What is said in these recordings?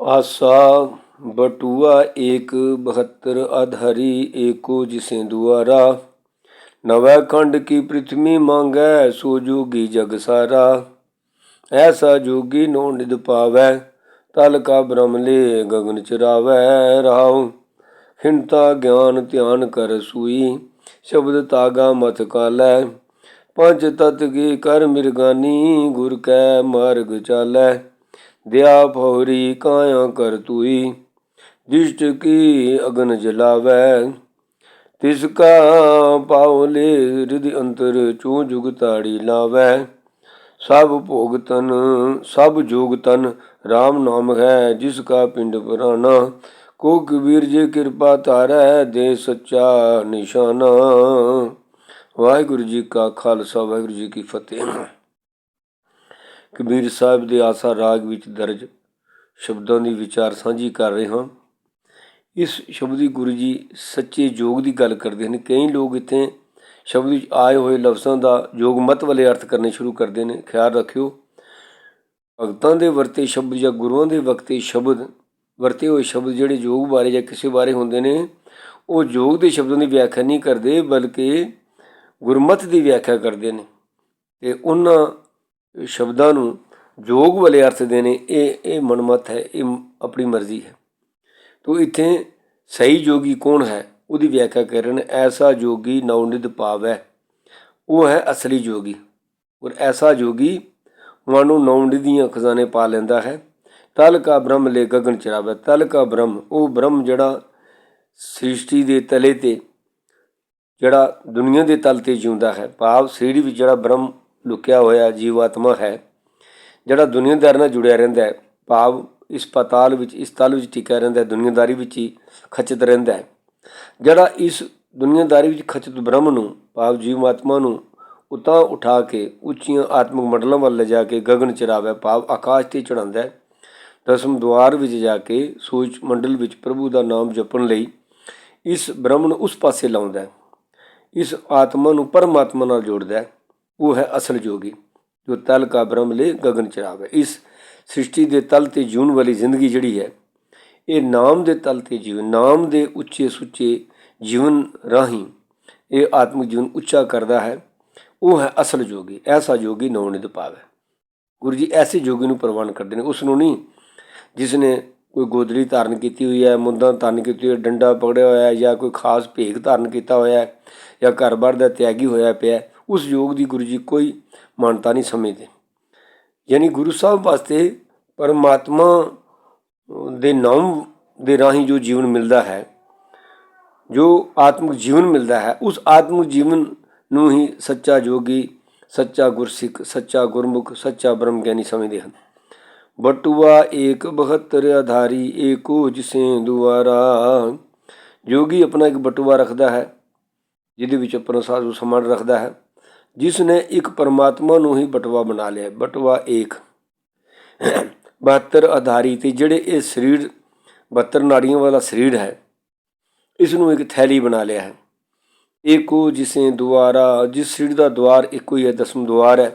आसा बटुआ एक बहत्तर अधहरी एको जिसे दुआरा नवै खंड की पृथ्वी मांगै सो जोगी जग सारा ऐसा जोगी नो निध पावै तल का ब्रह्म ले गगन चरावै राव हिंता ज्ञान ध्यान कर सुई शब्द तागा मत कालै पंच तत की कर मिरगानी गुर कै मार्ग चालै ਦਿਆ ਭੌਰੀ ਕਾਇ ਕਰ ਤੂਈ, ਦਿਸ਼ਟ ਕੀ ਅਗਨ ਜਲਾਵੈ? ਤਿਸ ਕਾ ਪਾਉ ਲੇ ਰਿਧ ਅੰਤਰ ਚੂ ਜੁਗ ਤਾੜੀ ਲਾਵੈ। ਸਭ ਭੋਗ ਤਨ, ਸਭ ਜੋਗ ਤਨ RAM ਨਾਮ ਹੈ ਜਿਸ ਕਾ ਪਿੰਡ ਪੁਰਾਣਾ। ਕੋ ਕਬੀਰ ਜੀ ਕਿਰਪਾ ਤਾਰੈ ਦੇ ਸੱਚਾ ਨਿਸ਼ਾਨਾ। ਵਾਹਿਗੁਰੂ ਜੀ ਕਾ ਖਾਲਸਾ, ਵਾਹਿਗੁਰੂ ਜੀ ਕੀ ਫਤਿਹ। ਕਬੀਰ ਸਾਹਿਬ ਦੇ ਆਸਾ ਰਾਗ ਵਿੱਚ ਦਰਜ ਸ਼ਬਦਾਂ ਦੀ ਵਿਚਾਰ ਸਾਂਝੀ ਕਰ ਰਹੇ ਹਾਂ। ਇਸ ਸ਼ਬਦ ਦੀ ਗੁਰੂ ਜੀ ਸੱਚੇ ਯੋਗ ਦੀ ਗੱਲ ਕਰਦੇ ਹਨ। ਕਈ ਲੋਕ ਇੱਥੇ ਸ਼ਬਦ ਵਿੱਚ ਆਏ ਹੋਏ ਲਫ਼ਜ਼ਾਂ ਦਾ ਯੋਗ ਮਤ ਵਾਲੇ ਅਰਥ ਕਰਨੇ ਸ਼ੁਰੂ ਕਰਦੇ ਨੇ। ਖਿਆਲ ਰੱਖਿਓ, ਭਗਤਾਂ ਦੇ ਵਰਤੇ ਸ਼ਬਦ ਜਾਂ ਗੁਰੂਆਂ ਦੇ ਵਕਤੇ ਸ਼ਬਦ, ਵਰਤੇ ਹੋਏ ਸ਼ਬਦ ਜਿਹੜੇ ਯੋਗ ਬਾਰੇ ਜਾਂ ਕਿਸੇ ਬਾਰੇ ਹੁੰਦੇ ਨੇ, ਉਹ ਯੋਗ ਦੇ ਸ਼ਬਦਾਂ ਦੀ ਵਿਆਖਿਆ ਨਹੀਂ ਕਰਦੇ, ਬਲਕਿ ਗੁਰਮਤ ਦੀ ਵਿਆਖਿਆ ਕਰਦੇ ਨੇ। ਤੇ ਉਹਨਾਂ ਸ਼ਬਦਾਂ ਨੂੰ ਯੋਗ ਵਾਲੇ ਅਰਥ ਦੇਣੇ ਇਹ ਇਹ ਮਨਮਤ ਹੈ, ਇਹ ਆਪਣੀ ਮਰਜ਼ੀ ਹੈ। ਤੋ ਇੱਥੇ ਸਹੀ ਜੋਗੀ ਕੌਣ ਹੈ? ਉਹਦੀ ਵਿਆਖਿਆ ਕਰਨ, ਐਸਾ ਜੋਗੀ ਨਵਨਿਧ ਪਾਵੈ। ਉਹ ਹੈ ਅਸਲੀ ਜੋਗੀ। ਔਰ ਐਸਾ ਜੋਗੀ ਮਨ ਨੂੰ ਨਵਨਿਧ ਦੀਆਂ ਖਜ਼ਾਨੇ ਪਾ ਲੈਂਦਾ ਹੈ। ਤਲ ਕਾ ਬ੍ਰਹਮ ਲੈ ਗਗਨ ਚਰਾਵੇ। ਤਲ ਕਾ ਬ੍ਰਹਮ, ਉਹ ਬ੍ਰਹਮ ਜਿਹੜਾ ਸ੍ਰਿਸ਼ਟੀ ਦੇ ਤਲੇ ਤੇ, ਜਿਹੜਾ ਦੁਨੀਆ ਦੇ ਤਲ ਤੇ ਜਿਉਂਦਾ ਹੈ। ਭਾਵ ਸ੍ਰਿਸ਼ਟੀ ਵਿੱਚ ਜਿਹੜਾ ਬ੍ਰਹਮ ਲੁਕਿਆ ਹੋਇਆ ਜੀਵਾਤਮਾ ਹੈ, ਜਿਹੜਾ ਦੁਨੀਆਦਾਰ ਨਾਲ ਜੁੜਿਆ ਰਹਿੰਦਾ ਹੈ। ਭਾਵ ਇਸ ਪਤਾਲ ਵਿੱਚ, ਇਸ ਤਲ ਵਿੱਚ ਟਿਕਿਆ ਰਹਿੰਦਾ ਦੁਨੀਆਦਾਰੀ ਵਿੱਚ ਹੀ ਖਚਿਤ ਰਹਿੰਦਾ ਹੈ। ਜਿਹੜਾ ਇਸ ਦੁਨੀਆਦਾਰੀ ਵਿੱਚ ਖਚਿਤ ਬ੍ਰਹਮ ਨੂੰ, ਭਾਵ ਜੀਵਾਤਮਾ ਨੂੰ ਉਤਾਂ ਉਠਾ ਕੇ, ਉੱਚੀਆਂ ਆਤਮਿਕ ਮੰਡਲਾਂ ਵੱਲ ਲਿਜਾ ਕੇ, ਗਗਨ ਚਰਾਵੇ, ਭਾਵ ਆਕਾਸ਼ ਤੇ ਚੜਾਉਂਦਾ ਹੈ, ਦਸਮ ਦੁਆਰ ਵਿੱਚ ਜਾ ਕੇ ਸੂਚ ਮੰਡਲ ਵਿੱਚ ਪ੍ਰਭੂ ਦਾ ਨਾਮ ਜਪਣ ਲਈ ਇਸ ਬ੍ਰਹਮ ਨੂੰ ਉਸ ਪਾਸੇ ਲਾਉਂਦਾ ਹੈ। ਇਸ ਆਤਮਾ ਨੂੰ ਪਰਮਾਤਮਾ ਨਾਲ ਜੋੜਦਾ ਹੈ। ਉਹ ਹੈ ਅਸਲ ਜੋਗੀ, ਜੋ ਤਲ ਕਾ ਬ੍ਰਹਮ ਲੈ ਗਗਨ ਚਰਾਵੇ ਇਸ ਸ੍ਰਿਸ਼ਟੀ ਦੇ ਤਲ ਤੇ ਜੂਨ ਵਾਲੀ ਜ਼ਿੰਦਗੀ ਜਿਹੜੀ ਹੈ, ਇਹ ਨਾਮ ਦੇ ਤਲ ਤੇ ਜੀਵਨ, ਨਾਮ ਦੇ ਉੱਚੇ ਸੁੱਚੇ ਜੀਵਨ ਰਾਹੀਂ ਇਹ ਆਤਮਿਕ ਜੀਵਨ ਉੱਚਾ ਕਰਦਾ ਹੈ। ਉਹ ਹੈ ਅਸਲ ਜੋਗੀ, ਐਸਾ ਜੋਗੀ ਨੌਨਿਦ ਪਾਵੇ। ਗੁਰੂ ਜੀ ਐਸੇ ਜੋਗੀ ਨੂੰ ਪ੍ਰਵਾਨ ਕਰਦੇ ਨੇ ਉਸ ਨੂੰ ਨਹੀਂ, ਜਿਸ ਨੇ ਕੋਈ ਗੋਦਰੀ ਧਾਰਨ ਕੀਤੀ ਹੋਈ ਹੈ, ਮੁੰਦਾਂ ਧਾਰਨ ਕੀਤੀ ਹੋਈ ਡੰਡਾ ਪਕੜਿਆ ਹੋਇਆ ਹੈ ਜਾਂ ਕੋਈ ਖਾਸ ਭੇਖ ਧਾਰਨ ਕੀਤਾ ਹੋਇਆ ਹੈ ਜਾਂ ਘਰ-ਬਾਰ ਦਾ ਤਿਆਗੀ ਹੋਇਆ ਪਿਆ ਉਸ ਯੋਗ ਦੀ ਗੁਰੂ ਜੀ ਕੋਈ ਮਾਨਤਾ ਨਹੀਂ ਸਮਝਦੇ। ਯਾਨੀ ਗੁਰੂ ਸਾਹਿਬ ਵਾਸਤੇ ਪਰਮਾਤਮਾ ਦੇ ਨਾਮ ਦੇ ਰਾਹੀਂ ਜੋ ਜੀਵਨ ਮਿਲਦਾ ਹੈ, ਜੋ ਆਤਮਿਕ ਜੀਵਨ ਮਿਲਦਾ ਹੈ, ਉਸ ਆਤਮਿਕ ਜੀਵਨ ਨੂੰ ਹੀ ਸੱਚਾ ਜੋਗੀ, ਸੱਚਾ ਗੁਰਸਿੱਖ, ਸੱਚਾ ਗੁਰਮੁਖ, ਸੱਚਾ ਬ੍ਰਹਮ ਗਿਆਨੀ ਸਮਝਦੇ ਹਨ। ਬਟੂਆ ਏਕ 72 ਆਧਾਰੀ, ਏਕੋ ਜਿਸੇ ਦੁਆਰਾ। ਜੋਗੀ ਆਪਣਾ ਇੱਕ ਬਟੂਆ ਰੱਖਦਾ ਹੈ, ਜਿਹਦੇ ਵਿੱਚ ਆਪਣਾ ਸਾਧੂ ਸਮਾਨ ਰੱਖਦਾ ਹੈ। ਜਿਸ ਨੇ ਇੱਕ ਪਰਮਾਤਮਾ ਨੂੰ ਹੀ ਬਟਵਾ ਬਣਾ ਲਿਆ, ਬਟਵਾ ਏਕ। 72 ਆਧਾਰੀ ਤੇ ਜਿਹੜੇ ਇਹ ਸਰੀਰ 72 ਨਾੜੀਆਂ ਵਾਲਾ ਸਰੀਰ ਹੈ ਇਸ ਨੂੰ ਇੱਕ ਥੈਲੀ ਬਣਾ ਲਿਆ ਹੈ। ਏਕੋ ਜਿਸੇ ਦੁਆਰਾ, ਜਿਸ ਸਰੀਰ ਦਾ ਦੁਆਰ ਇੱਕੋ ਹੀ ਹੈ, ਦਸਮ ਦੁਆਰ ਹੈ,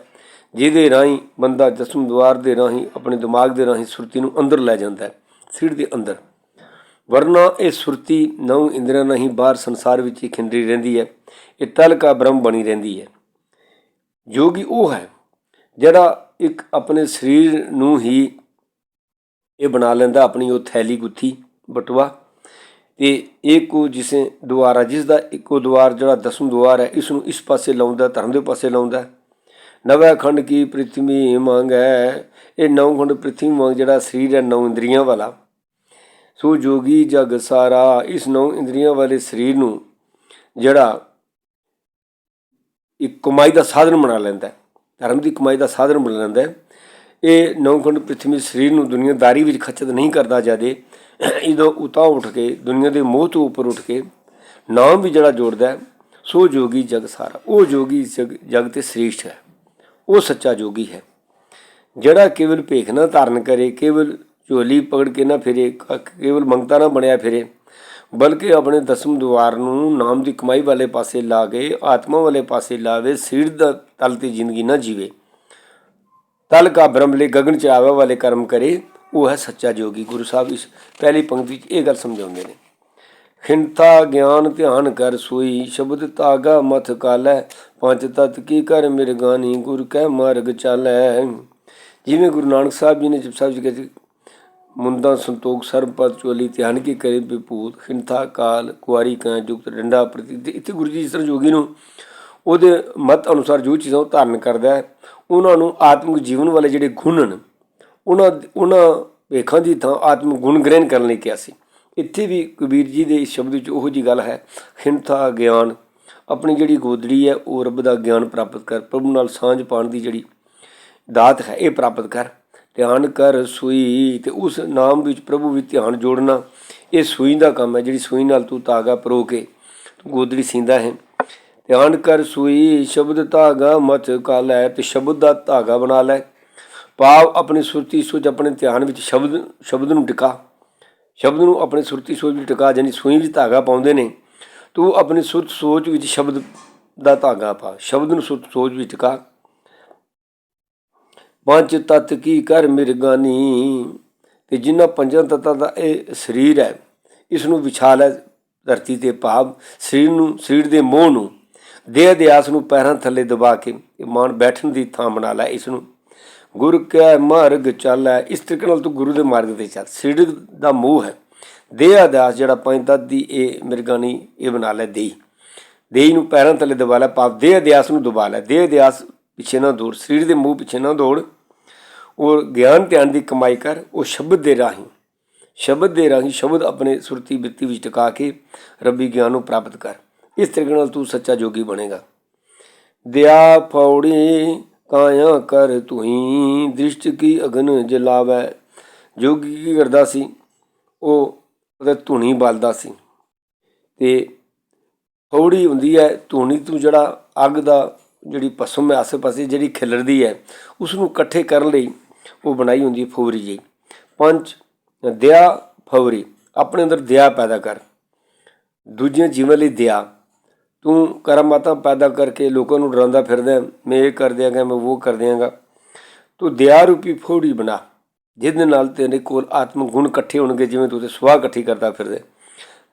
ਜਿਹਦੇ ਰਾਹੀਂ ਬੰਦਾ ਦਸਮ ਦੁਆਰ ਦੇ ਰਾਹੀਂ, ਆਪਣੇ ਦਿਮਾਗ ਦੇ ਰਾਹੀਂ ਸੁਰਤੀ ਨੂੰ ਅੰਦਰ ਲੈ ਜਾਂਦਾ ਹੈ, ਸਰੀਰ ਦੇ ਅੰਦਰ। ਵਰਨਾ ਇਹ ਸੁਰਤੀ ਨੌ ਇੰਦਰੀਆਂ ਨਹੀਂ ਬਾਹਰ ਸੰਸਾਰ ਵਿੱਚ ਹੀ ਖਿੰਦਰੀ ਰਹਿੰਦੀ ਹੈ, ਇਹ ਤਲਕਾ ਬ੍ਰਹਮ ਬਣੀ ਰਹਿੰਦੀ ਹੈ। ਯੋਗੀ ਉਹ ਹੈ ਜਿਹੜਾ ਇੱਕ ਆਪਣੇ ਸਰੀਰ ਨੂੰ ਹੀ ਇਹ ਬਣਾ ਲੈਂਦਾ, ਆਪਣੀ ਉਹ ਥੈਲੀ ਗੁੱਥੀ ਬਟਵਾ ਤੇ ਇੱਕੋ ਜਿਸੇ ਦੁਆਰਾ ਜਿਸ ਦਾ ਇੱਕੋ ਦੁਆਰ ਜਿਹੜਾ ਦਸਮ ਦੁਆਰ ਹੈ, ਇਸ ਨੂੰ ਇਸ ਪਾਸੇ ਲਾਉਂਦਾ, ਧਰਮ ਦੇ ਪਾਸੇ ਲਾਉਂਦਾ। ਨਵੇਂ ਖੰਡ ਕੀ ਪ੍ਰਿਥਵੀ ਮੰਗੈ, ਇਹ ਨੌ ਖੰਡ ਪ੍ਰਿਥਵੀ ਮੰਗ ਜਿਹੜਾ ਸਰੀਰ ਹੈ, ਨੌ ਇੰਦਰੀਆਂ ਵਾਲਾ। ਸੋ ਜੋਗੀ ਜਗ ਸਾਰਾ, ਇਸ ਨੌ ਇੰਦਰੀਆਂ ਵਾਲੇ ਸਰੀਰ ਨੂੰ ਜਿਹੜਾ ਇੱਕ ਕਮਾਈ ਦਾ ਸਾਧਨ ਬਣਾ ਲੈਂਦਾ ਹੈ। ਧਰਮ ਦੀ ਕਮਾਈ ਦਾ ਸਾਧਨ ਬਣਾ ਲੈਂਦਾ ਹੈ। ਇਹ ਨੌਖੰਡ ਖੰਡ ਪ੍ਰਿਥਵੀ ਸਰੀਰ ਨੂੰ ਦੁਨੀਆਦਾਰੀ ਵਿੱਚ ਖਚਤ ਨਹੀਂ ਕਰਦਾ ਜਾਦੇ। ਇਦੋਂ ਉਤਾ ਉੱਠ ਕੇ, ਦੁਨੀਆ ਦੇ ਮੋਹ ਤੋਂ ਉੱਪਰ ਉੱਠ ਕੇ ਨਾਮ ਵੀ ਜਿਹੜਾ ਜੋੜਦਾ ਹੈ, ਸੋ ਜੋਗੀ ਜਗ ਸਾਰਾ। ਉਹ ਜੋਗੀ ਜਗ ਜਗ ਤੇ ਸ੍ਰੇਸ਼ਟ ਹੈ। ਉਹ ਸੱਚਾ ਜੋਗੀ ਹੈ। ਜਿਹੜਾ ਕੇਵਲ ਭੇਖ ਨਾ ਧਾਰਨ ਕਰੇ, ਕੇਵਲ ਝੋਲੀ ਪਕੜ ਕੇ ਨਾ ਫਿਰੇ ਕੇਵਲ ਮੰਗਤਾ ਨਾ ਬਣਿਆ ਫਿਰੇ ਬਲਕਿ ਆਪਣੇ ਦਸਮ ਦੁਆਰ ਨੂੰ ਨਾਮ ਦੀ ਕਮਾਈ ਵਾਲੇ ਪਾਸੇ ਲਾ ਕੇ ਆਤਮਾ ਵਾਲੇ ਪਾਸੇ ਲਾਵੇ ਸਿਰ ਦਾ ਤਲ ਤੇ ਜ਼ਿੰਦਗੀ ਨਾ ਜੀਵੇ। ਤਲ ਕਾ ਬ੍ਰਹਮ ਲੈ ਗगन ਚ ਆਵੇ ਵਾਲੇ ਕਰਮ ਕਰੇ, ਉਹ ਹੈ ਸੱਚਾ ਜੋਗੀ। ਗੁਰੂ ਸਾਹਿਬ ਇਸ ਪਹਿਲੀ ਪੰਕਤੀ 'ਚ ਇਹ ਗੱਲ ਸਮਝਾਉਂਦੇ ਨੇ। ਖਿੰਤਾ ਗਿਆਨ ਧਿਆਨ ਕਰ ਸੋਈ, ਸ਼ਬਦ ਤਾਗਾ ਮਥ ਕਾਲੈ, ਪੰਜ ਤਤ ਕੀ ਕਰ ਮਿਰਗਾਨੀ, ਗੁਰ ਕਹਿ ਮਾਰਗ ਚਾਲੈ। ਜਿਵੇਂ ਗੁਰੂ ਨਾਨਕ ਸਾਹਿਬ ਜੀ ਨੇ ਜਪ ਸਾਹਿਬ ਜੀ ਕਹਿੰਦੇ ਮੁੰਦਾ ਸੰਤੋਖ ਸਰਬਪਤ ਚੋਲੀ ਧਿਆਨ ਕੀ ਕਰੇ ਵਿਭੂਤ, ਖਿੰਥਾ, ਕਾਲ, ਕੁਆਰੀ ਕਾਂ ਜੁਗਤ, ਡੰਡਾ ਪ੍ਰਤੀ ਇੱਥੇ ਗੁਰੂ ਜੀ ਜਿਸ ਤਰ੍ਹਾਂ ਜੋਗੀ ਨੂੰ ਉਹਦੇ ਮਤ ਅਨੁਸਾਰ ਜੋ ਚੀਜ਼ਾਂ ਉਹ ਧਾਰਨ ਕਰਦਾ ਹੈ, ਉਹਨਾਂ ਨੂੰ ਆਤਮਿਕ ਜੀਵਨ ਵਾਲੇ ਜਿਹੜੇ ਗੁਣ ਹਨ, ਉਹਨਾਂ ਉਹਨਾਂ ਵੇਖਾਂ ਦੀ ਥਾਂ ਆਤਮਿਕ ਗੁਣ ਗ੍ਰਹਿਣ ਕਰਨ ਲਈ ਕਿਹਾ ਸੀ। ਇੱਥੇ ਵੀ ਕਬੀਰ ਜੀ ਦੇ ਇਸ ਸ਼ਬਦ ਵਿੱਚ ਉਹੋ ਜੀ ਗੱਲ ਹੈ, ਖਿੰਥਾ, ਗਿਆਨ, ਆਪਣੀ ਜਿਹੜੀ ਗੋਦੜੀ ਹੈ, ਉਹ ਰੱਬ ਦਾ ਗਿਆਨ ਪ੍ਰਾਪਤ ਕਰ, ਪ੍ਰਭੂ ਨਾਲ ਸਾਂਝ ਪਾਉਣ ਦੀ ਜਿਹੜੀ ਦਾਤ ਹੈ, ਇਹ ਪ੍ਰਾਪਤ ਕਰ। ਧਿਆਨ ਕਰ ਸੂਈ ਤੇ ਉਸ ਨਾਮ ਵਿੱਚ ਪ੍ਰਭੂ ਵਿੱਚ ਧਿਆਨ ਜੋੜਨਾ, ਇਹ ਸੂਈ ਦਾ ਕੰਮ ਹੈ, ਜਿਹੜੀ ਸੂਈ ਨਾਲ ਤੂੰ ਧਾਗਾ ਪਰੋ ਕੇ ਤੂੰ ਗੋਦੜੀ ਸੀਂਦਾ ਹੈ। ਧਿਆਨ ਕਰ ਸੂਈ, ਸ਼ਬਦ ਧਾਗਾ ਮਤ ਕਾਲੈ ਤੇ ਸ਼ਬਦ ਦਾ ਧਾਗਾ ਬਣਾ ਲੈ। ਭਾਵ ਆਪਣੀ ਸੁਰਤੀ ਸੋਚ ਆਪਣੇ ਧਿਆਨ ਵਿੱਚ ਸ਼ਬਦ ਸ਼ਬਦ ਨੂੰ ਟਿਕਾ। ਸ਼ਬਦ ਨੂੰ ਆਪਣੀ ਸੁਰਤੀ ਸੋਚ ਵਿੱਚ ਟਿਕਾ ਜਾਨੀ ਸੂਈ ਵਿੱਚ ਧਾਗਾ ਪਾਉਂਦੇ ਨੇ। ਤੂੰ ਆਪਣੀ ਸੁਰਤ ਸੋਚ ਵਿੱਚ ਸ਼ਬਦ ਦਾ ਧਾਗਾ ਪਾ, ਸ਼ਬਦ ਨੂੰ ਸੁਰਤ ਸੋਚ ਵਿੱਚ ਟਿਕਾ। ਪੰਜ ਤਤ ਕੀ ਕਰ ਮਿਰਗਾਨੀ ਤੇ ਜਿਨ੍ਹਾਂ ਪੰਜਾਂ ਤਤਾਂ ਦਾ ਇਹ ਸਰੀਰ ਹੈ, ਇਸ ਨੂੰ ਵਿਛਾ ਲੈ ਧਰਤੀ ਤੇ ਭਾਵ, ਸਰੀਰ ਨੂੰ, ਸਰੀਰ ਦੇ ਮੋਹ ਨੂੰ, ਦੇਹ ਦੇ ਆਸ ਨੂੰ ਪੈਰਾਂ ਥੱਲੇ ਦਬਾ ਕੇ, ਇਹ ਮਾਨ ਬੈਠਣ ਦੀ ਥਾਂ ਬਣਾ ਲੈ ਇਸ ਨੂੰ। ਗੁਰ ਕੈ ਮਾਰਗ ਚੱਲੈ ਇਸ ਤਰੀਕੇ ਨਾਲ ਤੂੰ ਗੁਰੂ ਦੇ ਮਾਰਗ ਤੇ ਚੱਲ। ਸਰੀਰ ਦਾ ਮੋਹ ਹੈ, ਦੇਹ ਅਦਾਸ ਜਿਹੜਾ ਪੰਜ ਤਤ ਦੀ ਇਹ ਮਿਰਗਾਨੀ ਇਹ ਬਣਾ ਲੈ ਦੇਈ ਦੇਹ ਨੂੰ ਪੈਰਾਂ ਥੱਲੇ ਦਬਾ ਲੈ, ਭਾਵ ਦੇਹ ਅਧਿਆਸ ਨੂੰ ਦਬਾ ਲੈ, ਦੇਹ ਅਧਿਆਸ ਪਿੱਛੇ ਨਾ ਦੌੜ, ਸਰੀਰ ਦੇ ਮੂੰਹ ਪਿੱਛੇ ਨਾ ਦੌੜ। ਉਹ ਗਿਆਨ ਧਿਆਨ ਦੀ ਕਮਾਈ ਕਰ, ਉਹ ਸ਼ਬਦ ਦੇ ਰਾਹੀਂ, ਸ਼ਬਦ ਦੇ ਰਾਹੀਂ ਸ਼ਬਦ ਆਪਣੇ ਸੁਰਤੀ ਬਿੱਤੀ ਵਿੱਚ ਟਿਕਾ ਕੇ ਰੱਬੀ ਗਿਆਨ ਨੂੰ ਪ੍ਰਾਪਤ ਕਰ। ਇਸ ਤਰੀਕੇ ਨਾਲ ਤੂੰ ਸੱਚਾ ਜੋਗੀ ਬਣੇਗਾ। ਦਿਆ ਫੌੜੀ ਕਾਇਆ ਕਰ ਤੁਹੀ, ਦ੍ਰਿਸ਼ਟ ਕੀ ਅਗਨ ਜਲਾਵੈ। ਜੋਗੀ ਕੀ ਕਰਦਾ ਸੀ? ਉਹ ਉਹਦਾ ਧੂਣੀ ਬਲਦਾ ਸੀ। ਤੇ ਫੌੜੀ ਹੁੰਦੀ ਹੈ, ਧੂਣੀ ਤੋਂ ਜਿਹੜਾ ਅੱਗ ਦਾ ਜਿਹੜੀ ਪਸਮ ਹੈ ਆਸੇ-ਪਾਸੇ ਜਿਹੜੀ ਖਿਲਰਦੀ ਹੈ ਉਸ ਨੂੰ ਇਕੱਠੇ ਕਰਨ ਲਈ ਉਹ ਬਣਾਈ ਹੁੰਦੀ ਹੈ ਫੌਰੀ ਜੀ ਪੰਜ ਦਇਆ ਫੌਰੀ ਆਪਣੇ ਅੰਦਰ ਦਇਆ ਪੈਦਾ ਕਰ। ਦੂਜੇ ਜੀਵਨ ਲਈ ਦਇਆ ਤੂੰ ਕਰਮਾਤਾ ਪੈਦਾ ਕਰਕੇ ਲੋਕਾਂ ਨੂੰ ਡਰਾਉਂਦਾ ਫਿਰਦਾ ਮੈਂ ਇਹ ਕਰ ਦਿਆਂਗਾ, ਮੈਂ ਉਹ ਕਰ ਦਿਆਂਗਾ। ਤੂੰ ਦਇਆ ਰੂਪੀ ਫੌੜੀ ਬਣਾ। ਜਿਹਦੇ ਨਾਲ ਤੇਰੇ ਕੋਲ ਆਤਮ ਗੁਣ ਇਕੱਠੇ ਹੋਣਗੇ, ਜਿਵੇਂ ਤੂੰ ਤੇ ਸਵਾਹ ਇਕੱਠੀ ਕਰਦਾ ਫਿਰਦਾ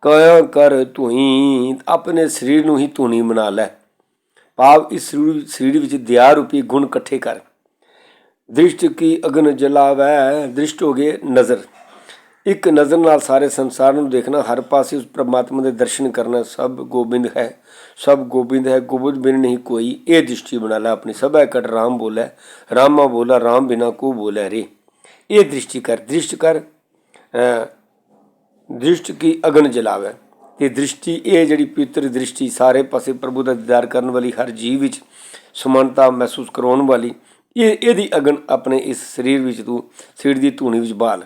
ਕਾਇਆ ਕਰ ਤੂੰ ਆਪਣੇ ਸਰੀਰ ਨੂੰ ਹੀ ਧੂਣੀ ਬਣਾ ਲੈ। ਭਾਵ ਇਸ ਸਰੀਰ ਵਿੱਚ ਦਇਆ ਰੂਪੀ ਗੁਣ ਇਕੱਠੇ ਕਰ। ਦ੍ਰਿਸ਼ਟ ਕੀ ਅਗਨ ਜਲਾਵੈ, ਦ੍ਰਿਸ਼ਟ ਹੋ ਗਏ ਨਜ਼ਰ। ਇੱਕ ਨਜ਼ਰ ਨਾਲ ਸਾਰੇ ਸੰਸਾਰ ਨੂੰ ਦੇਖਣਾ, ਹਰ ਪਾਸੇ ਉਸ ਪ੍ਰਮਾਤਮਾ ਦੇ ਦਰਸ਼ਨ ਕਰਨਾ ਸਭ ਗੋਬਿੰਦ ਹੈ। ਸਭ ਗੋਬਿੰਦ ਹੈ, ਗੋਬਿੰਦ ਬਿਨ ਨਹੀਂ ਕੋਈ। ਇਹ ਦ੍ਰਿਸ਼ਟੀ ਬਣਾ ਲੈ ਆਪਣੀ ਸਭੈ ਕਟ ਰਾਮ ਬੋਲੇ, ਰਾਮਾ ਬੋਲਾ, ਰਾਮ ਬਿਨਾ ਕੋ ਬੋਲੇ ਰੇ। ਇਹ ਦ੍ਰਿਸ਼ਟੀ ਕਰ, ਦ੍ਰਿਸ਼ਟ ਕਰ ਦ੍ਰਿਸ਼ਟ ਕੀ ਅਗਨ ਜਲਾਵੇ। ਤੇ ਦ੍ਰਿਸ਼ਟੀ, ਇਹ ਜਿਹੜੀ ਪਵਿੱਤਰ ਦ੍ਰਿਸ਼ਟੀ ਸਾਰੇ ਪਾਸੇ ਪ੍ਰਭੂ ਦਾ ਦੀਦਾਰ ਕਰਨ ਵਾਲੀ, ਹਰ ਜੀਵ ਵਿੱਚ ਸਮਾਨਤਾ ਮਹਿਸੂਸ ਕਰਾਉਣ ਵਾਲੀ ਇਹ ਇਹਦੀ ਅਗਨ ਆਪਣੇ ਇਸ ਸਰੀਰ ਵਿੱਚ ਤੂੰ ਸਰੀਰ ਦੀ ਧੂਣੀ ਵਿੱਚ ਬਾਲ।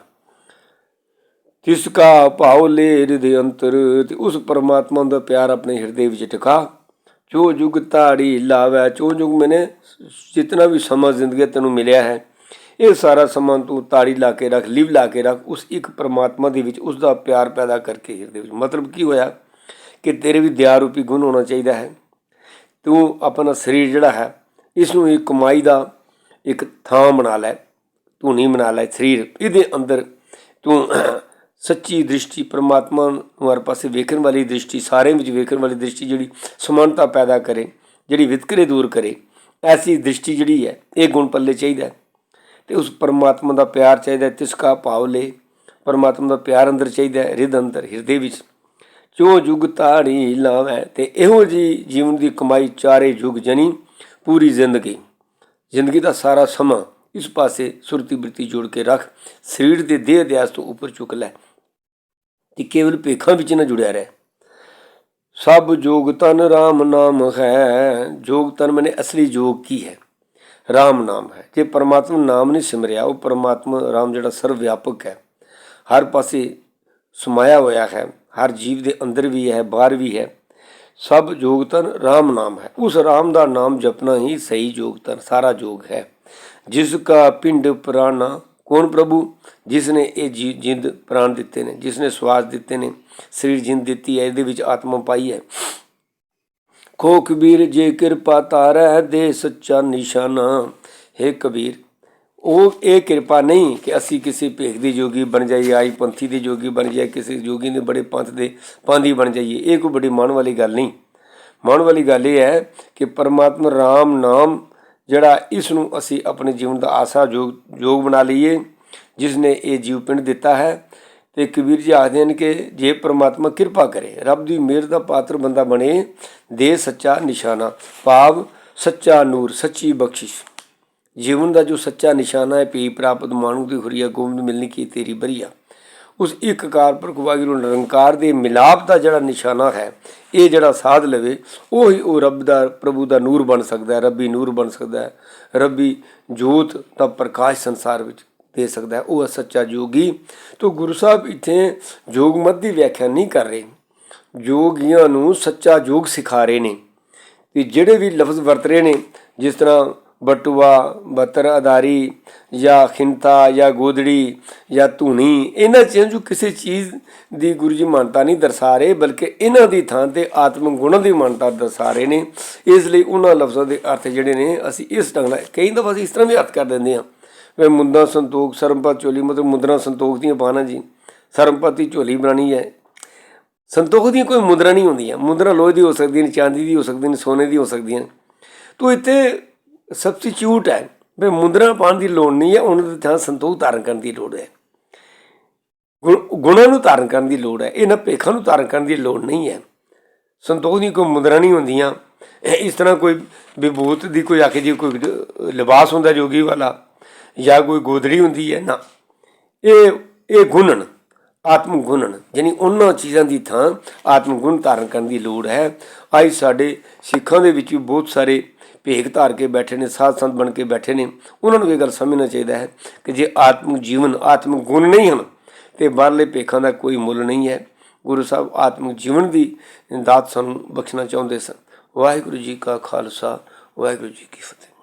ਤਿਸ ਕਾ ਭਾਵ ਲੈ ਹਿਰਦੇ ਅੰਤਰ ਤੇ ਉਸ ਪਰਮਾਤਮਾ ਦਾ ਪਿਆਰ ਆਪਣੇ ਹਿਰਦੇ ਵਿੱਚ ਟਿਕਾ। ਜੋ ਜੁਗ ਤਾੜੀ ਲਾਵੇ, ਜੋ ਜੁਗ ਮੈਨੇ ਜਿਤਨਾ ਵੀ ਸਮਾਂ ਜ਼ਿੰਦਗੀ ਤੈਨੂੰ ਮਿਲਿਆ ਹੈ, ਇਹ ਸਾਰਾ ਸਮਾਂ ਤੂੰ ਤਾੜੀ ਲਾ ਕੇ ਰੱਖ, ਲਿਵ ਲਾ ਕੇ ਰੱਖ, ਉਸ ਇੱਕ ਪਰਮਾਤਮਾ ਦੇ ਵਿੱਚ ਉਸ ਦਾ ਪਿਆਰ ਪੈਦਾ ਕਰਕੇ ਹਿਰਦੇ ਵਿੱਚ। ਮਤਲਬ ਕੀ ਹੋਇਆ ਕਿ ਤੇਰੇ ਵੀ ਦਿਆ ਰੂਪੀ ਗੁਣ ਹੋਣਾ ਚਾਹੀਦਾ ਹੈ। ਤੂੰ ਆਪਣਾ ਸਰੀਰ ਜਿਹੜਾ ਹੈ, ਇਸ ਨੂੰ ਇੱਕ ਕਮਾਈ ਦਾ ਇੱਕ ਥਾਂ ਬਣਾ ਲੈ ਤੂੰ ਨਹੀਂ ਬਣਾ ਲੈ ਸਰੀਰ। ਇਹਦੇ ਅੰਦਰ ਤੂੰ ਸੱਚੀ ਦ੍ਰਿਸ਼ਟੀ ਪ੍ਰਮਾਤਮਾ ਨੂੰ ਹਰ ਪਾਸੇ ਵੇਖਣ ਵਾਲੀ ਦ੍ਰਿਸ਼ਟੀ ਸਾਰੇ ਵਿੱਚ ਵੇਖਣ ਵਾਲੀ ਦ੍ਰਿਸ਼ਟੀ ਜਿਹੜੀ ਸਮਾਨਤਾ ਪੈਦਾ ਕਰੇ ਜਿਹੜੀ ਵਿਤਕਰੇ ਦੂਰ ਕਰੇ ਐਸੀ ਦ੍ਰਿਸ਼ਟੀ ਜਿਹੜੀ ਹੈ ਇਹ ਗੁਣ ਪੱਲੇ ਚਾਹੀਦਾ ਹੈ। ਤੇ ਉਸ ਪਰਮਾਤਮਾ ਦਾ ਪਿਆਰ ਚਾਹੀਦਾ ਹੈ, ਤਿਸ ਕਾ ਭਾਵ ਲੈ। ਪਰਮਾਤਮਾ ਦਾ ਪਿਆਰ ਅੰਦਰ ਚਾਹੀਦਾ ਹੈ ਰਿਦ ਅੰਦਰ ਹਿਰਦੇ ਵਿੱਚ। ਜੋ ਜੁਗ ਤਾੜੀ ਲਾਵੇ ਤੇ ਇਹੋ ਜੀ ਜੀਵਨ ਦੀ ਕਮਾਈ ਚਾਰੇ ਯੁਗ ਜਨੀ ਪੂਰੀ ਜ਼ਿੰਦਗੀ। ਜ਼ਿੰਦਗੀ ਦਾ ਸਾਰਾ ਸਮਾਂ ਇਸ ਪਾਸੇ ਸੁਰਤੀ ਬ੍ਰਿਤੀ ਜੋੜ ਕੇ ਰੱਖ, ਸਰੀਰ ਦੇ ਦੇਹ ਅਧਿਆਸ ਤੋਂ ਉੱਪਰ ਚੁੱਕ ਲੈ ਤੇ ਕੇਵਲ ਭੇਖਾਂ ਵਿੱਚ ਨਾ ਜੁੜਿਆ ਰਹਿ। ਸਭ ਜੋਗ ਤਨ RAM ਨਾਮ ਹੈ, ਜੋਗ ਤਨ ਮਨੇ ਅਸਲੀ ਜੋਗ ਕੀ ਹੈ? RAM ਨਾਮ ਹੈ। ਜੇ ਪਰਮਾਤਮਾ ਨਾਮ ਨਹੀਂ ਸਿਮਰਿਆ, ਉਹ ਪਰਮਾਤਮਾ RAM ਜਿਹੜਾ ਸਰਵ ਵਿਆਪਕ ਹੈ। ਹਰ ਪਾਸੇ ਸਮਾਇਆ ਹੋਇਆ ਹੈ, ਹਰ ਜੀਵ ਦੇ ਅੰਦਰ ਵੀ ਹੈ, ਬਾਹਰ ਵੀ ਹੈ। ਸਭ ਜੋਗਤਨ RAM ਨਾਮ ਹੈ। ਉਸ RAM ਦਾ ਨਾਮ ਜਪਣਾ ਹੀ ਸਹੀ ਜੋਗਤਨ, ਸਾਰਾ ਯੋਗ ਹੈ। ਜਿਸ ਕਾ ਪਿੰਡ ਪ੍ਰਾਣਾ, ਕੌਣ ਪ੍ਰਭੂ? ਜਿਸ ਨੇ ਇਹ ਜੀ- ਜਿੰਦ ਪ੍ਰਾਣ ਦਿੱਤੇ ਨੇ ਜਿਸ ਨੇ ਸਵਾਸ ਦਿੱਤੇ ਨੇ, ਸਰੀਰ ਜਿੰਦ ਦਿੱਤੀ ਹੈ, ਇਹਦੇ ਵਿੱਚ ਆਤਮਾ ਪਾਈ ਹੈ। ਖੋ ਕਬੀਰ ਜੇ ਕਿਰਪਾ ਤਾਰੈ ਦੇ ਸੱਚਾ ਨਿਸ਼ਾਨਾ। ਹੈ ਕਬੀਰ ਉਹ ਇਹ ਕਿਰਪਾ ਨਹੀਂ ਕਿ ਅਸੀਂ ਕਿਸੇ ਭੇਖ ਦੇ ਜੋਗੀ ਬਣ ਜਾਈਏ, ਆਈ ਪੰਥੀ ਦੇ ਜੋਗੀ ਬਣ ਜਾਈਏ, ਕਿਸੇ ਜੋਗੀ ਦੇ ਬੜੇ ਪੰਥ ਦੇ ਪਾਂਦੀ ਬਣ ਜਾਈਏ। ਇਹ ਕੋਈ ਬੜੀ ਮਾਣ ਵਾਲੀ ਗੱਲ ਨਹੀਂ। ਮਾਣ ਵਾਲੀ ਗੱਲ ਇਹ ਹੈ ਕਿ ਪਰਮਾਤਮਾ ਰਾਮ ਨਾਮ ਜਿਹੜਾ ਇਸ ਨੂੰ ਅਸੀਂ ਆਪਣੇ ਜੀਵਨ ਦਾ ਆਸਾ ਜੋਗ ਜੋਗ ਬਣਾ ਲਈਏ ਜਿਸ ਨੇ ਇਹ ਜੀਵ ਪਿੰਡ ਦਿੱਤਾ ਹੈ। ਤੇ ਕਬੀਰ ਜੀ ਆਖਦੇ ਨੇ ਕਿ ਜੇ ਪ੍ਰਮਾਤਮਾ ਕਿਰਪਾ ਕਰੇ, ਰੱਬ ਦੀ ਮਿਹਰ ਦਾ ਪਾਤਰ ਬੰਦਾ ਬਣੇ, ਦੇ ਸੱਚਾ ਨਿਸ਼ਾਨਾ, ਭਾਵ ਸੱਚਾ ਨੂਰ, ਸੱਚੀ ਬਖਸ਼ਿਸ਼। ਜੀਵਨ ਦਾ ਜੋ ਸੱਚਾ ਨਿਸ਼ਾਨਾ ਹੈ ਪੀ ਪ੍ਰਾਪਤ ਮਾਨੂ ਦੀ ਹੁਰੀਆ ਗੋਬਿੰਦ ਮਿਲਣੀ ਕੀ ਤੇਰੀ ਬਰੀਆ। ਉਸ ਇੱਕ ਕਾਰ ਪੁਰਖ ਵਾਹਿਗੁਰੂ ਨਿਰੰਕਾਰ ਦੇ ਮਿਲਾਪ ਦਾ ਜਿਹੜਾ ਨਿਸ਼ਾਨਾ ਹੈ, ਇਹ ਜਿਹੜਾ ਸਾਧ ਲਵੇ, ਉਹ ਹੀ ਉਹ ਰੱਬ ਦਾ, ਪ੍ਰਭੂ ਦਾ ਨੂਰ ਬਣ ਸਕਦਾ ਹੈ, ਰੱਬੀ ਨੂਰ ਬਣ ਸਕਦਾ ਹੈ। ਰੱਬੀ ਜੋਤ ਦਾ ਪ੍ਰਕਾਸ਼ ਸੰਸਾਰ ਵਿੱਚ ਦੇ ਸਕਦਾ ਉਹ ਹੈ ਸੱਚਾ ਜੋਗੀ। ਤੋਂ ਗੁਰੂ ਸਾਹਿਬ ਇੱਥੇ ਜੋਗ ਮਤ ਦੀ ਵਿਆਖਿਆ ਨਹੀਂ ਕਰ ਰਹੇ। ਜੋਗੀਆਂ ਨੂੰ ਸੱਚਾ ਜੋਗ ਸਿਖਾ ਰਹੇ ਨੇ। ਕਿ ਜਿਹੜੇ ਵੀ ਲਫ਼ਜ਼ ਵਰਤ ਰਹੇ ਨੇ, ਜਿਸ ਤਰ੍ਹਾਂ ਬਟੂਆ, ਬਤਰ ਅਦਾਰੀ ਜਾਂ ਖਿੰਤਾ ਜਾਂ ਗੋਦੜੀ ਜਾਂ ਧੂਣੀ, ਇਹਨਾਂ ਚੀਜ਼ਾਂ ਜੋ ਕਿਸੇ ਚੀਜ਼ ਦੀ ਗੁਰੂ ਜੀ ਮਾਨਤਾ ਨਹੀਂ ਦਰਸਾ ਰਹੇ, ਬਲਕਿ ਇਹਨਾਂ ਦੀ ਥਾਂ ਤੇ ਆਤਮਿਕ ਗੁਣਾਂ ਦੀ ਮਾਨਤਾ ਦਰਸਾ ਰਹੇ ਨੇ। ਇਸ ਲਈ ਉਹਨਾਂ ਲਫ਼ਜ਼ਾਂ ਦੇ ਅਰਥ ਜਿਹੜੇ ਨੇ, ਅਸੀਂ ਇਸ ਢੰਗ ਨਾਲ ਕਈ ਦਫਾ ਅਸੀਂ ਇਸ ਤਰ੍ਹਾਂ ਵੀ ਅਰਥ ਕਰ ਦਿੰਦੇ ਹਾਂ। ਵੇ ਮੁੰਦਾ ਸੰਤੋਖ ਸਰਮਪਤ ਝੋਲੀ, ਮਤਲਬ ਮੁੰਦਰਾ ਸੰਤੋਖ ਦੀਆਂ ਪਾਣਾ ਜੀ। ਸਰਮਪਤੀ ਝੋਲੀ ਬਣਾਣੀ ਹੈ। ਸੰਤੋਖ ਦੀਆਂ ਕੋਈ ਮੁਦਰਾ ਨਹੀਂ ਹੁੰਦੀਆਂ। ਮੁਦਰਾ ਲੋਹੇ ਦੀ ਹੋ ਸਕਦੀ ਨੇ, ਚਾਂਦੀ ਦੀ ਹੋ ਸਕਦੀ ਨੇ, ਸੋਨੇ ਦੀ ਹੋ ਸਕਦੀਆਂ ਤੋ ਇੱਥੇ ਸਬਸਟੀਟਿਊਟ ਹੈ। ਵੀ ਮੁਦਰਾ ਪਾਉਣ ਦੀ ਲੋੜ ਨਹੀਂ ਹੈ, ਉਹਨਾਂ ਦੀ ਥਾਂ ਸੰਤੋਖ ਧਾਰਨ ਕਰਨ ਦੀ ਲੋੜ ਹੈ। ਗੁਣ- ਗੁਣਾਂ ਨੂੰ ਧਾਰਨ ਕਰਨ ਦੀ ਲੋੜ ਹੈ, ਇਹਨਾਂ ਭੇਖਾਂ ਨੂੰ ਧਾਰਨ ਕਰਨ ਦੀ ਲੋੜ ਨਹੀਂ ਹੈ। ਸੰਤੋਖ ਦੀ ਕੋਈ ਮੁਦਰਾ ਨਹੀਂ ਹੁੰਦੀਆਂ। ਇਸ ਤਰ੍ਹਾਂ ਕੋਈ ਵਿਭੂਤ ਦੀ ਕੋਈ ਆਖੇ ਜੀ ਕੋਈ ਲਿਬਾਸ ਹੁੰਦਾ ਜੋਗੀ ਵਾਲਾ ਜਾਂ ਕੋਈ ਗੋਦੜੀ ਹੁੰਦੀ ਹੈ, ਨਾ। ਇਹ ਇਹ ਗੁਣਨ। ਆਤਮ ਗੁਣਨ ਯਾਨੀ ਉਹਨਾਂ ਚੀਜ਼ਾਂ ਦੀ ਥਾਂ ਆਤਮ ਗੁਣ ਧਾਰਨ ਕਰਨ ਦੀ ਲੋੜ ਹੈ। ਅੱਜ ਸਾਡੇ ਸਿੱਖਾਂ ਦੇ ਵਿੱਚ ਵੀ ਬਹੁਤ ਸਾਰੇ ਭੇਖ ਧਾਰ ਕੇ ਬੈਠੇ ਨੇ, ਸਾਧ ਸੰਤ ਬਣ ਕੇ ਬੈਠੇ ਨੇ। ਉਹਨਾਂ ਨੂੰ ਇਹ ਗੱਲ ਸਮਝਣਾ ਚਾਹੀਦਾ ਹੈ ਕਿ ਜੇ ਆਤਮ ਜੀਵਨ ਆਤਮ ਗੁਣ ਨਹੀਂ ਹਨ, ਤੇ ਬਾਹਰਲੇ ਭੇਖਾਂ ਦਾ ਕੋਈ ਮੁੱਲ ਨਹੀਂ ਹੈ। ਗੁਰੂ ਸਾਹਿਬ ਆਤਮਿਕ ਜੀਵਨ ਦੀ ਦਾਤ ਸਾਨੂੰ ਬਖਸ਼ਣਾ ਚਾਹੁੰਦੇ ਸਨ। ਵਾਹਿਗੁਰੂ ਜੀ ਕਾ ਖਾਲਸਾ, ਵਾਹਿਗੁਰੂ ਜੀ ਕੀ ਫਤਿਹ।